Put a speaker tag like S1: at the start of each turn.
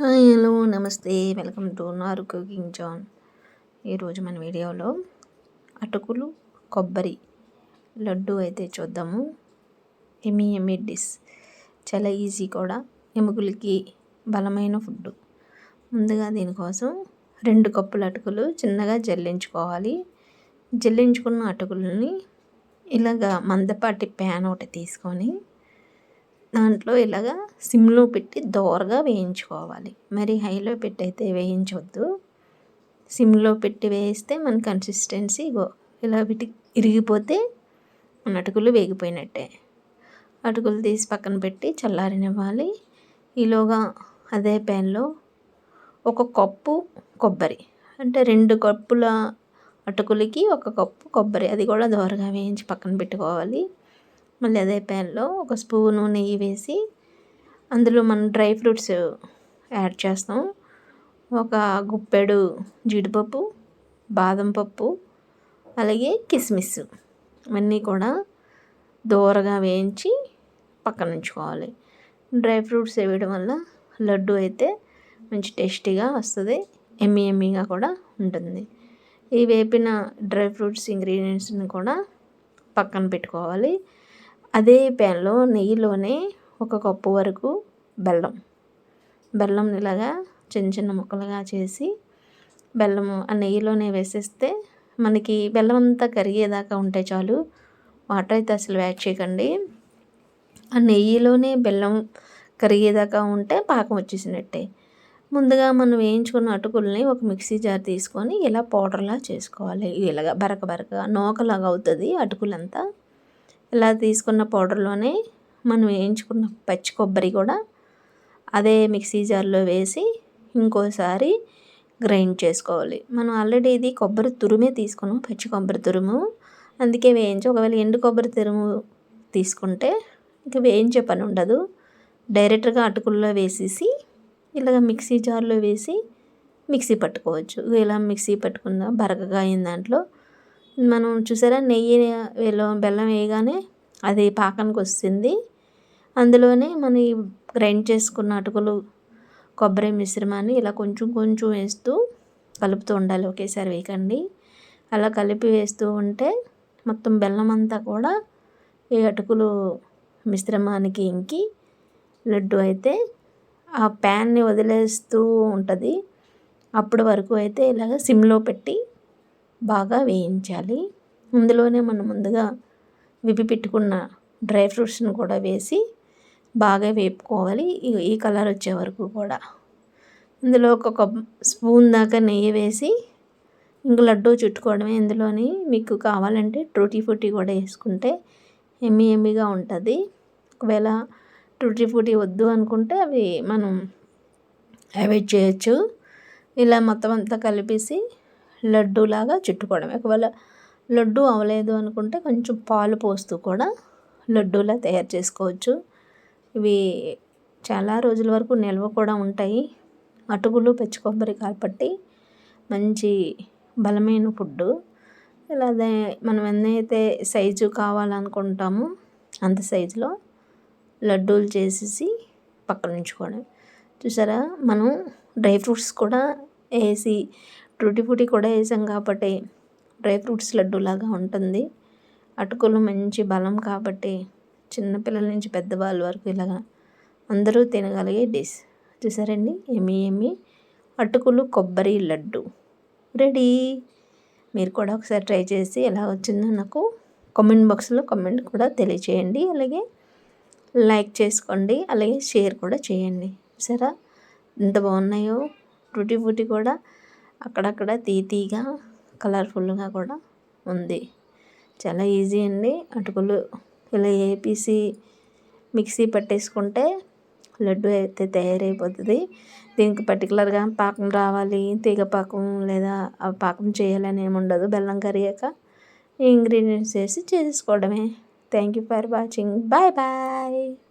S1: Hi hello నమస్తే. Welcome to నారు cooking జాన్. ఈరోజు మన వీడియోలో అటుకులు కొబ్బరి లడ్డు అయితే చూద్దాము. ఎమి ఎమి డిస్ చాలా ఈజీ కూడా. ఎముకలకి బలమైన ఫుడ్. ముందుగా దీనికోసం రెండు కప్పుల అటుకులు చిన్నగా జల్లించుకోవాలి. జల్లించుకున్న అటుకులని ఇలాగా మందపాటి ప్యాన్ ఒకటి తీసుకొని దాంట్లో ఇలాగా సిమ్లో పెట్టి దోరగా వేయించుకోవాలి. మరి హైలో పెట్టి అయితే వేయించవద్దు సిమ్లో పెట్టి వేయిస్తే మన కన్సిస్టెన్సీ ఇలా పెట్టి ఇరిగిపోతే మన అటుకులు వేగిపోయినట్టే. అటుకులు తీసి పక్కన పెట్టి చల్లారనివ్వాలి. ఈలోగా అదే ప్యాన్లో ఒక కప్పు కొబ్బరి. అంటే రెండు కప్పుల అటుకులకి ఒక కప్పు కొబ్బరి. అది కూడా దోరగా వేయించి పక్కన పెట్టుకోవాలి. మళ్ళీ అదే ప్యాన్లో ఒక స్పూను నెయ్యి వేసి అందులో మనం డ్రై ఫ్రూట్స్ యాడ్ చేస్తాం. ఒక గుప్పెడు జీడిపప్పు బాదం పప్పు అలాగే కిస్మిస్ ఇవన్నీ కూడా దూరగా వేయించి పక్కన ఉంచుకోవాలి. డ్రై ఫ్రూట్స్ వేయడం వల్ల లడ్డు అయితే మంచి టేస్టీగా వస్తుంది ఎమ్మి ఎమ్మిగా కూడా ఉంటుంది. ఈ వేపిన డ్రై ఫ్రూట్స్ ఇంగ్రీడియంట్స్ని కూడా పక్కన పెట్టుకోవాలి. అదే ప్యాన్లో నెయ్యిలోనే ఒక కప్పు వరకు బెల్లం. బెల్లం ఇలాగా చిన్న చిన్న ముక్కలుగా చేసి బెల్లము ఆ నెయ్యిలోనే వేసేస్తే మనకి బెల్లం అంతా కరిగేదాకా ఉంటే చాలు. వాటర్ అయితే అసలు యాడ్ చేయకండి. ఆ నెయ్యిలోనే బెల్లం కరిగేదాకా ఉంటే పాకం వచ్చేసినట్టే. ముందుగా మనం వేయించుకున్న అటుకుల్ని ఒక మిక్సీ జార్ తీసుకొని ఇలా పౌడర్లా చేసుకోవాలి. ఇలాగా బరక బరక నోకలాగా అవుతుంది అటుకులంతా. ఇలా తీసుకున్న పౌడర్లోనే మనం వేయించుకున్న పచ్చి కొబ్బరి కూడా అదే మిక్సీ జార్లో వేసి ఇంకోసారి గ్రైండ్ చేసుకోవాలి. మనం ఆల్రెడీ ఇది కొబ్బరి తురుమే తీసుకున్నాం పచ్చి కొబ్బరి తురుము. అందుకే వేయించి. ఒకవేళ ఎండు కొబ్బరి తురుము తీసుకుంటే ఇంకా వేయించే పని ఉండదు. డైరెక్ట్గా అటుకుల్లో వేసేసి ఇలాగ మిక్సీ జార్లో వేసి మిక్సీ పట్టుకోవచ్చు. ఇలా మిక్సీ పట్టుకున్న బరకగా అయిన దాంట్లో మనం చూసారా నెయ్యి బెల్లం వేయగానే అది పాకానికి వస్తుంది. అందులోనే మన గ్రైండ్ చేసుకున్న అటుకులు కొబ్బరి మిశ్రమాన్ని ఇలా కొంచెం కొంచెం వేస్తూ కలుపుతూ ఉండాలి. ఒకేసారి వేయకండి. అలా కలిపి వేస్తూ ఉంటే మొత్తం బెల్లం అంతా కూడా ఈ అటుకులు మిశ్రమానికి ఇంకి లడ్డు అయితే ఆ ప్యాన్ని వదిలేస్తూ ఉంటుంది. అప్పటి వరకు అయితే ఇలాగ సిమ్లో పెట్టి బాగా వేయించాలి. అందులోనే మనం ముందుగా విప్పి పెట్టుకున్న డ్రై ఫ్రూట్స్ని కూడా వేసి బాగా వేపుకోవాలి. ఈ కలర్ వచ్చే వరకు కూడా. ఇందులో ఒక స్పూన్ దాకా నెయ్యి వేసి ఇంక లడ్డూ చుట్టుకోవడమే. ఇందులోని మీకు కావాలంటే ట్రూటీ ఫ్రూటీ కూడా వేసుకుంటే ఎమ్మి ఎమ్మిగా ఉంటుంది. ఒకవేళ ట్రూటీ ఫ్రూటీ వద్దు అనుకుంటే అవి మనం అవాయిడ్ చేయొచ్చు. ఇలా మొత్తం అంతా కలిపేసి లడ్డూలాగా చుట్టుకోవడం ఒకవేళ లడ్డు అవ్వలేదు అనుకుంటే కొంచెం పాలు పోస్తూ కూడా లడ్డూలా తయారు చేసుకోవచ్చు. ఇవి చాలా రోజుల వరకు నిల్వ కూడా ఉంటాయి. అటుకులు పచ్చి కొబ్బరి కాబట్టి మంచి బలమైన ఫుడ్డు. ఇలా మనం ఎన్నైతే సైజు కావాలనుకుంటామో అంత సైజులో లడ్డూలు చేసేసి పక్కన ఉంచుకోవడం చూసారా? మనం డ్రై ఫ్రూట్స్ కూడా వేసి టూటీ ఫ్రూటీ కూడా వేసాం కాబట్టి డ్రై ఫ్రూట్స్ లడ్డూలాగా ఉంటుంది. అటుకులు మంచి బలం కాబట్టి చిన్నపిల్లల నుంచి పెద్దవాళ్ళ వరకు ఇలాగా అందరూ తినగలిగే డిష్. చూసారండి? ఏమి ఏమి అటుకులు కొబ్బరి లడ్డు. రెడీ. మీరు కూడా ఒకసారి ట్రై చేసి ఎలా వచ్చిందో నాకు కామెంట్ బాక్స్లో కామెంట్ కూడా తెలియచేయండి. అలాగే లైక్ చేసుకోండి. అలాగే షేర్ కూడా చేయండి. సరే? ఎంత బాగున్నాయో. టూటీ ఫుటీ కూడా అక్కడక్కడ తీతీగా కలర్ఫుల్గా కూడా ఉంది. చాలా ఈజీ అండి. అటుకులు ఇలా వేపేసి మిక్సీ పట్టేసుకుంటే లడ్డు అయితే తయారైపోతుంది. దీనికి పర్టికులర్గా పాకం రావాలి తీగ పాకం లేదా ఆ పాకం చేయాలని ఏమి ఉండదు. బెల్లం కరిగాక ఇంగ్రీడియంట్స్ వేసి చేసుకోవడమే thank you for watching. Bye bye.